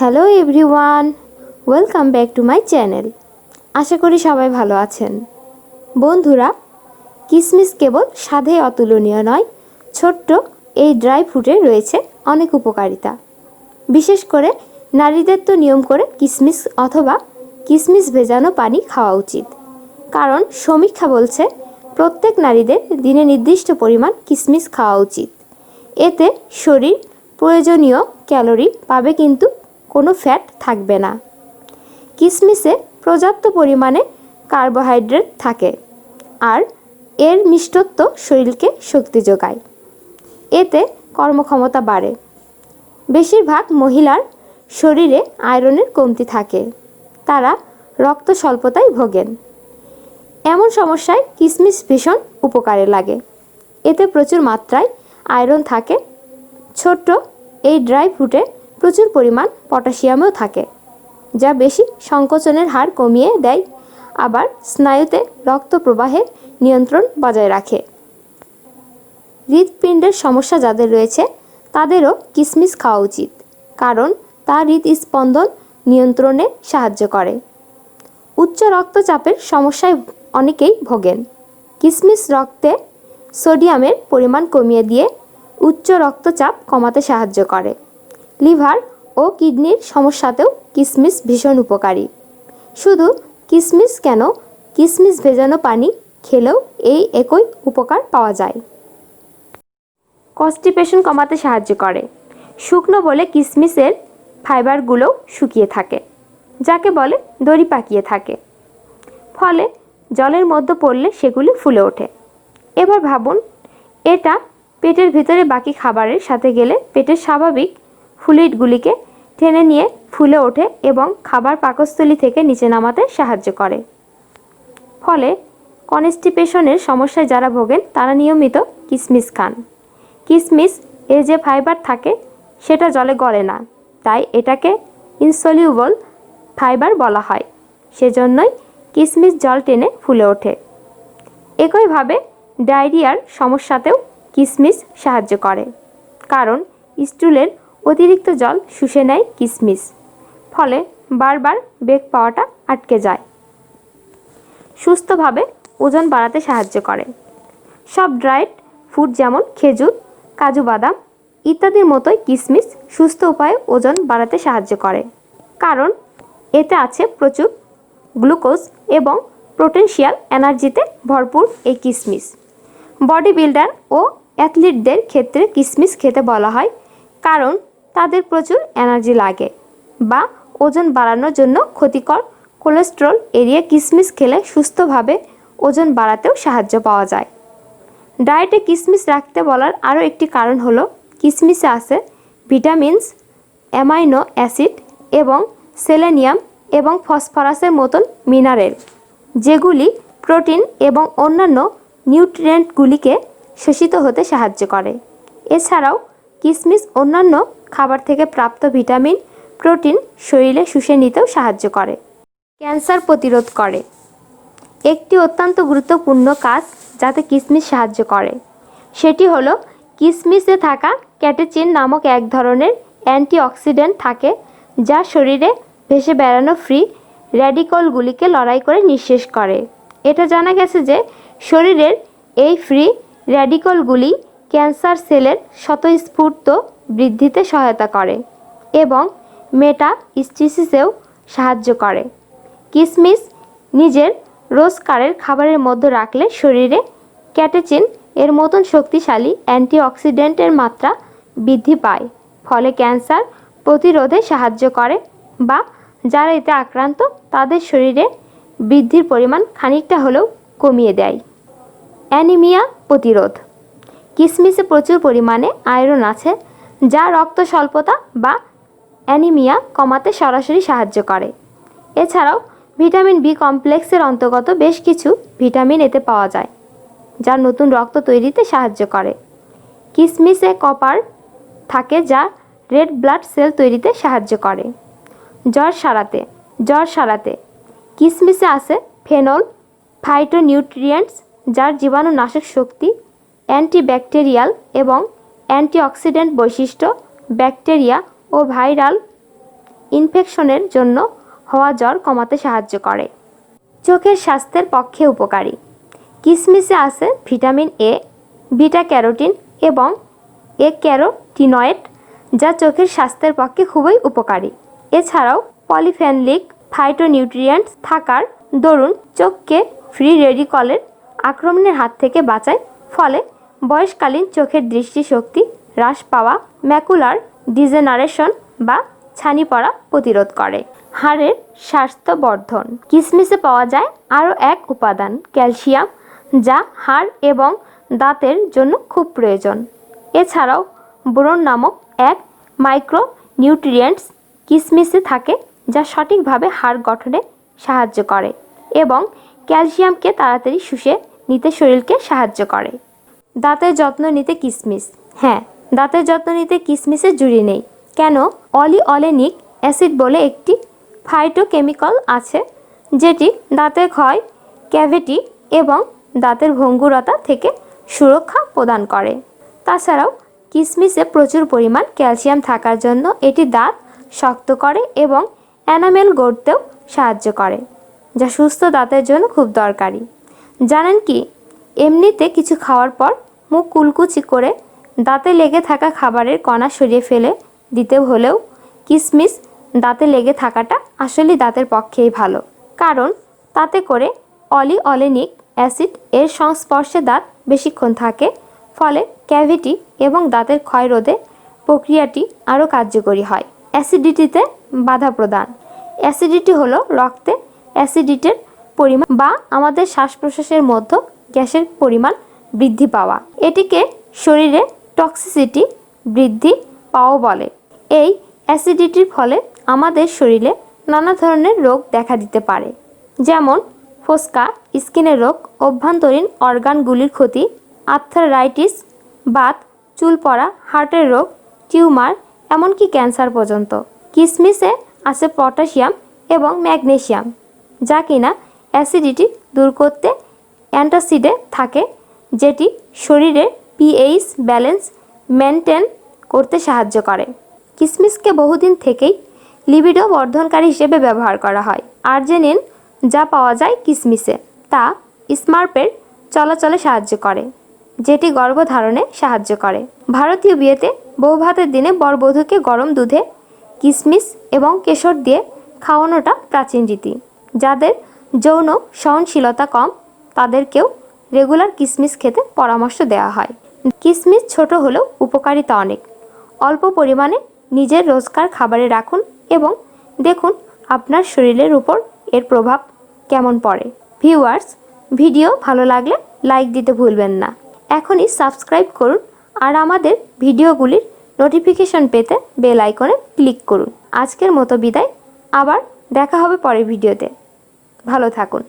Hello everyone, welcome back to my channel. আশা করি সবাই ভালো আছেন। বন্ধুরা, কিসমিস কেবল স্বাদে অতুলনীয় নয়, ছোট্ট এই ড্রাই ফ্রুটে রয়েছে অনেক উপকারিতা। বিশেষ করে নারীদের তো নিয়ম করে কিসমিস অথবা কিসমিস ভেজানো পানি খাওয়া উচিত। কারণ সমীক্ষা বলছে, প্রত্যেক নারীদের দিনে নির্দিষ্ট পরিমাণ কিসমিস খাওয়া উচিত। এতে শরীর প্রয়োজনীয় ক্যালোরি পাবে কিন্তু কোনো ফ্যাট থাকবে না। কিসমিসে পর্যাপ্ত পরিমাণে কার্বোহাইড্রেট থাকে আর এর মিষ্টত্ব শরীরকে শক্তি যোগায়। এতে কর্মক্ষমতা বাড়ে। বেশিরভাগ মহিলার শরীরে আয়রনের কমতি থাকে। তারা রক্ত স্বল্পতায় ভোগেন। এমন সমস্যায় কিসমিস ভীষণ উপকারে লাগে। এতে প্রচুর মাত্রায় আয়রন থাকে। ছোট্ট এই ড্রাই ফ্রুটে প্রচুর পরিমাণ পটাশিয়ামও থাকে, যা বেশি সংকোচনের হার কমিয়ে দেয়, আবার স্নায়ুতে রক্ত প্রবাহের নিয়ন্ত্রণ বজায় রাখে। হৃৎপিণ্ডের সমস্যা যাদের রয়েছে, তাদেরও কিসমিস খাওয়া উচিত, কারণ তা হৃদস্পন্দন নিয়ন্ত্রণে সাহায্য করে। উচ্চ রক্তচাপের সমস্যায় অনেকেই ভোগেন। কিসমিস রক্তে সোডিয়ামের পরিমাণ কমিয়ে দিয়ে উচ্চ রক্তচাপ কমাতে সাহায্য করে। লিভার ও কিডনির সমস্যাতেও কিসমিস ভীষণ উপকারী। শুধু কিসমিস কেন? কিসমিস ভেজানো পানি খেলেও এই একই উপকার পাওয়া যায়। কনস্টিপেশন কমাতে সাহায্য করে। শুকনো বলে কিসমিসের ফাইবারগুলোও শুকিয়ে থাকে, যাকে বলে দড়ি পাকিয়ে থাকে। ফলে জলের মধ্যে পড়লে সেগুলি ফুলে ওঠে। এবার ভাবুন, এটা পেটের ভিতরে বাকি খাবারের সাথে গেলে পেটের স্বাভাবিক ফ্লুইডগুলিকে টেনে নিয়ে ফুলে ওঠে এবং খাবার পাকস্থলী থেকে নিচে নামাতে সাহায্য করে। ফলে কনস্টিপেশনের সমস্যায় যারা ভোগেন, তারা নিয়মিত কিসমিস খান। কিসমিস এর যে ফাইবার থাকে, সেটা জলে গলে না। তাই এটাকে ইনসলিউবল ফাইবার বলা হয়। সেজন্যই কিসমিস জল টেনে ফুলে ওঠে। একইভাবে ডায়রিয়ার সমস্যাতেও কিসমিস সাহায্য করে। কারণ স্টুলের অতিরিক্ত জল শুষে নেয় কিসমিস, ফলে বারবার বেগ পাওয়াটা আটকে যায়। সুস্থভাবে ওজন বাড়াতে সাহায্য করে। সব ড্রাইড ফুড যেমন খেজুর, কাজু বাদাম ইত্যাদির মতোই কিসমিস সুস্থ উপায়ে ওজন বাড়াতে সাহায্য করে। কারণ এতে আছে প্রচুর গ্লুকোজ এবং পোটেনশিয়াল এনার্জিতে ভরপুর এই কিসমিস। বডি বিল্ডার ও অ্যাথলিটদের ক্ষেত্রে কিসমিস খেতে বলা হয়, কারণ তাদের প্রচুর এনার্জি লাগে বা ওজন বাড়ানোর জন্য ক্ষতিকর কোলেস্ট্রল এড়িয়ে কিসমিস খেলে সুস্থভাবে ওজন বাড়াতেও সাহায্য পাওয়া যায়। ডায়েটে কিসমিস রাখতে বলার আরও একটি কারণ হলো কিসমিসে আছে ভিটামিনস, অ্যামাইনো অ্যাসিড এবং সেলেনিয়াম এবং ফসফরাসের মতন মিনারেল, যেগুলি প্রোটিন এবং অন্যান্য নিউট্রিয়েন্টগুলিকে শোষিত হতে সাহায্য করে। এছাড়াও কিসমিস অন্যান্য খাবার থেকে প্রাপ্ত ভিটামিন, প্রোটিন শরীরে শুষে নিতেও সাহায্য করে। ক্যান্সার প্রতিরোধ করে। একটি অত্যন্ত গুরুত্বপূর্ণ কাজ যাতে কিসমিস সাহায্য করে। সেটি হলো, কিসমিসে থাকা ক্যাটেচিন নামক এক ধরনের অ্যান্টিঅক্সিডেন্ট থাকে যা শরীরে ভেসে বেড়ানো ফ্রি র্যাডিকলগুলিকে লড়াই করে নিঃশেষ করে। এটা জানা গেছে যে শরীরের এই ফ্রি র্যাডিকলগুলি ক্যান্সার সেলের স্বতঃস্ফূর্ত বৃদ্ধিতে সহায়তা করে এবং মেটা স্টিসিসেও সাহায্য করে। কিসমিস নিজের রোজকারের খাবারের মধ্যে রাখলে শরীরে ক্যাটেচিন এর মতন শক্তিশালী অ্যান্টিঅক্সিডেন্টের মাত্রা বৃদ্ধি পায়, ফলে ক্যান্সার প্রতিরোধে সাহায্য করে বা যারা এতে আক্রান্ত তাদের শরীরে বৃদ্ধির পরিমাণ খানিকটা হলেও কমিয়ে দেয়। অ্যানিমিয়া প্রতিরোধ কিসমিসে প্রচুর পরিমাণে আয়রন আছে, যা রক্ত স্বল্পতা বা অ্যানিমিয়া কমাতে সরাসরি সাহায্য করে। এছাড়াও, ভিটামিন বি কমপ্লেক্সের অন্তর্গত বেশ কিছু ভিটামিন এতে পাওয়া যায়, যা নতুন রক্ত তৈরিতে সাহায্য করে। কিসমিসে কপার থাকে যা রেড ব্লাড সেল তৈরিতে সাহায্য করে। জ্বর সারাতে জ্বর সারাতে, কিসমিসে আছে ফেনল, ফাইটোনিউট্রিয়েন্টস, যার জীবাণুনাশক শক্তি অ্যান্টিব্যাকটেরিয়াল এবং অ্যান্টিঅক্সিডেন্ট বৈশিষ্ট্য ব্যাকটেরিয়া ও ভাইরাল ইনফেকশনের জন্য হওয়া জ্বর কমাতে সাহায্য করে। চোখের স্বাস্থ্যের পক্ষে উপকারী। কিশমিশে আছে ভিটামিন এ, বিটা ক্যারোটিন এবং এ ক্যারোটিনয়েড, যা চোখের স্বাস্থ্যের পক্ষে খুবই উপকারী। এছাড়াও পলিফেনলিক ফাইটোনিউট্রিয়েন্টস থাকার দরুন চোখকে ফ্রি রেডিকলের আক্রমণের হাত থেকে বাঁচায়, ফলে বয়সকালীন চোখের দৃষ্টিশক্তি হ্রাস পাওয়া ম্যাকুলার ডিজেনারেশন বা ছানি পড়া প্রতিরোধ করে। হাড়ের স্বাস্থ্য বর্ধন কিসমিসে পাওয়া যায় আরও এক উপাদান, ক্যালসিয়াম, যা হাড় এবং দাঁতের জন্য খুব প্রয়োজন। এছাড়াও বোরন নামক এক মাইক্রো নিউট্রিয়েন্টস কিসমিসে থাকে, যা সঠিকভাবে হাড় গঠনে সাহায্য করে এবং ক্যালসিয়ামকে তাড়াতাড়ি শুষে নিতে শরীরকে সাহায্য করে। দাঁতের যত্ন নিতে কিসমিস। হ্যাঁ দাঁতের যত্ন নিতে কিসমিসের জুড়ি নেই। কেন? অলি অলেনিক অ্যাসিড বলে একটি ফাইটোকেমিক্যাল আছে, যেটি দাঁতের ক্ষয় ক্যাভিটি এবং দাঁতের ভঙ্গুরতা থেকে সুরক্ষা প্রদান করে। তাছাড়াও, কিসমিসে প্রচুর পরিমাণ ক্যালসিয়াম থাকার জন্য এটি দাঁত শক্ত করে এবং অ্যানামেল গড়তেও সাহায্য করে, যা সুস্থ দাঁতের জন্য খুব দরকারি। জানেন কি? এমনিতে কিছু খাওয়ার পর মুখ কুলকুচি করে দাঁতে লেগে থাকা খাবারের কণা সরিয়ে ফেলে দিতে হলেও কিশমিশ দাঁতে লেগে থাকাটা আসলে দাঁতের পক্ষেই ভালো। কারণ তাতে করে অলি অলেনিক অ্যাসিড এর সংস্পর্শে দাঁত বেশিক্ষণ থাকে, ফলে ক্যাভিটি এবং দাঁতের ক্ষয় রোধে প্রক্রিয়াটি আরও কার্যকরী হয়। অ্যাসিডিটিতে বাধা প্রদান। অ্যাসিডিটি হলো রক্তে অ্যাসিডিটির পরিমাণ বা আমাদের শ্বাস প্রশ্বাসের মধ্যে গ্যাসের পরিমাণ বৃদ্ধি পাওয়া। এটিকে শরীরে টক্সিসিটি বৃদ্ধি পাওয়া বলে। এই অ্যাসিডিটির ফলে আমাদের শরীরে নানা ধরনের রোগ দেখা দিতে পারে। যেমন ফোসকা স্কিনের রোগ, অভ্যন্তরীণ অর্গানগুলির ক্ষতি আর্থারাইটিস বাত, চুল পড়া হার্টের রোগ, টিউমার, এমনকি ক্যান্সার পর্যন্ত। কিশমিশে আছে পটাশিয়াম এবং ম্যাগনেসিয়াম যা কিনা অ্যাসিডিটি দূর করতে অ্যান্টাসিডে থাকে যেটি শরীরের পিএইচ ব্যালেন্স মেনটেন করতে সাহায্য করে। কিসমিসকে বহুদিন থেকেই লিবিডো বর্ধনকারী হিসেবে ব্যবহার করা হয়। আর্জেনিন যা পাওয়া যায় কিসমিসে, তা স্মার্পের চলাচলে সাহায্য করে, যেটি গর্ভধারণে সাহায্য করে। ভারতীয় বিয়েতে বউ ভাতের দিনে বরবধূকে গরম দুধে কিসমিস এবং কেশর দিয়ে খাওয়ানোটা প্রাচীন রীতি। যাদের যৌন সহনশীলতা কম, তাদেরকেও রেগুলার কিশমিশ খেতে পরামর্শ দেওয়া হয়। কিশমিশ ছোট হলেও উপকারিতা অনেক। অল্প পরিমাণে নিজের রোজকার খাবারে রাখুন এবং দেখুন আপনার শরীরের উপর এর প্রভাব কেমন পড়ে। ভিউয়ার্স, ভিডিও ভালো লাগলে লাইক দিতে ভুলবেন না। এখনই সাবস্ক্রাইব করুন আর আমাদের ভিডিওগুলির নোটিফিকেশন পেতে বেল আইকনে ক্লিক করুন। আজকের মতো বিদায়। আবার দেখা হবে পরের ভিডিওতে। ভালো থাকুন।